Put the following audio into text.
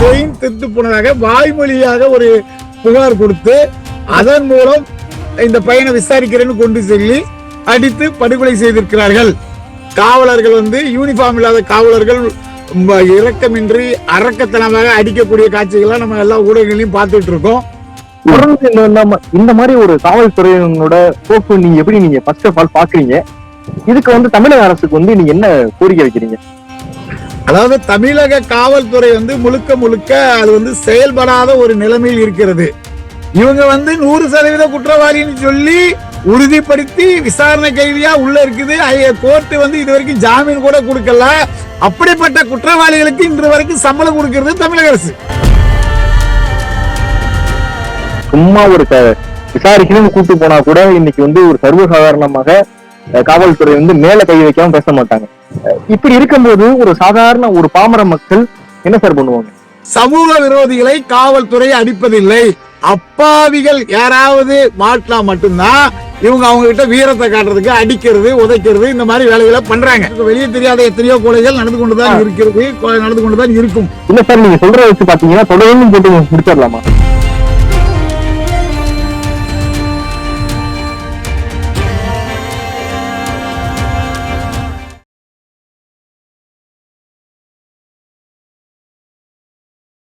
Chain திருத்து போனதாக வாய்மொழியாக ஒரு புகார் கொடுத்து அதன் மூலம் இந்த பையனை விசாரிக்கிறேன்னு கொண்டு சொல்லி அடித்து படுகொலை செய்திருக்கிறார்கள். காவலர்கள் வந்து யூனிஃபார்ம் இல்லாத காவலர்கள் இரக்கமின்றி அரக்கத்தனமாக அடிக்கக்கூடிய காட்சிகள்லாம் நம்ம எல்லா ஊடகங்களையும் பார்த்துட்டு இருக்கோம். இந்த இந்த மாதிரி ஒரு காவல்துறையினோட போக்கு நீங்க எப்படி நீங்க ஃபர்ஸ்ட் ஆஃப் ஆல் பாக்குறீங்க இதுக்கு வந்து தமிழக அரசுக்கு வந்து நீங்க என்ன கோரிக்கை வைக்கிறீங்க? அதாவது தமிழக காவல்துறை வந்து முழுக்க முழுக்க அது வந்து செயல்படாத ஒரு நிலைமையில் இருக்கிறது. இவங்க வந்து நூறு சதவீத குற்றவாளின்னு சொல்லி உறுதிப்படுத்தி விசாரணை கைதியா உள்ள இருக்குது. கோர்ட்டு வந்து இது வரைக்கும் ஜாமீன் கூட கொடுக்கல. அப்படிப்பட்ட குற்றவாளிகளுக்கு இன்று வரைக்கும் சம்பளம் கொடுக்கிறது தமிழக அரசு. சும்மா ஒரு விசாரிக்கணும்னு கூட்டு போனா கூட இன்னைக்கு வந்து ஒரு சர்வசாதாரணமாக காவல்துறை வந்து மேல கை வைக்காம பேச மாட்டாங்க. இப்படி இருக்கும்போது ஒரு சாதாரண ஒரு பாமர மக்கள் என்ன சார் பண்ணுவாங்க? சமூக விரோதிகளை காவல்துறை அடிப்பதில்லை. அப்பாவிகள் யாராவது மாட்டினா மட்டும்தான் இவங்க அவங்க கிட்ட வீரத்தை காட்டுறதுக்கு அடிக்கிறது உதைக்கிறது இந்த மாதிரி வேலைகளை பண்றாங்க. வெளியே தெரியாத எத்தனையோ கொலைகள் நடந்து கொண்டுதான் இருக்கிறது நடந்து கொண்டுதான் இருக்கும். இல்ல சார் நீங்க சொல்றத வச்சு பாத்தீங்கன்னா தொடர்ந்து போட்டு முடிச்சிடலாமா